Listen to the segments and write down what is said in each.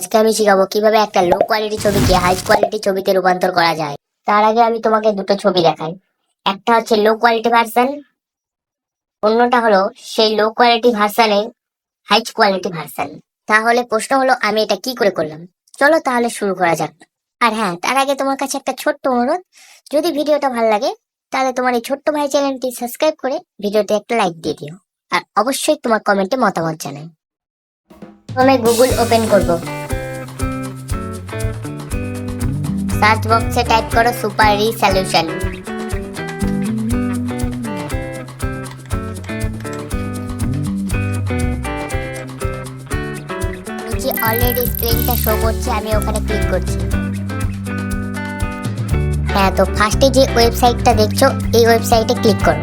আজকে আমি শিখাবো কীভাবে একটা লো কোয়ালিটি ছবিকে হাই কোয়ালিটি ছবিতে রূপান্তর করা যায়। তার আগে আমি তোমাকে দুটো ছবি দেখাই। একটা হচ্ছে লো কোয়ালিটি ভার্সন অন্যটা হলো সেই লো কোয়ালিটি ভার্সনের হাই কোয়ালিটি ভার্সন তাহলে প্রশ্ন হলো, আমি এটা কি করে করলাম? চলো তাহলে শুরু করা যাক। আর হ্যাঁ তার আগে তোমার কাছে একটা ছোট্ট অনুরোধ, যদি ভিডিওটা ভালো লাগে, তাহলে তোমার এই ছোট্ট ভাই চ্যানেলটি সাবস্ক্রাইব করে ভিডিওতে একটা লাইক দিয়ে দিও। আর অবশ্যই তোমার কমেন্টে মতামত জানাই। প্রথমে গুগল ওপেন করব। সার্চ বক্সে টাইপ করো সুপার রিসলিউশন নিচে অলরেডি স্ক্রিনটা শো করছে, আমি ওখানে ক্লিক করছি। হ্যাঁ তো ফার্স্টে যে ওয়েবসাইটটা দেখছ, এই ওয়েবসাইটে ক্লিক করো।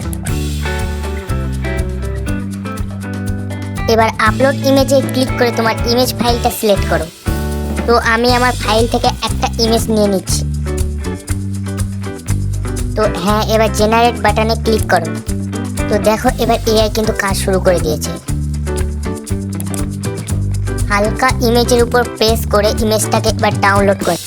এবার আপলোড ইমেজে ক্লিক করে তোমার ইমেজ ফাইলটা সিলেক্ট করো। তো আমি আমার ফাইল থেকে একটা ইমেজ নিয়ে নিচ্ছি। তো হ্যাঁ এবার জেনারেট বাটনে ক্লিক করো। তো দেখো, এবার এআই কিন্তু কাজ শুরু করে দিয়েছে। হালকা ইমেজের উপর প্রেস করে ইমেজটাকে এবার ডাউনলোড করে।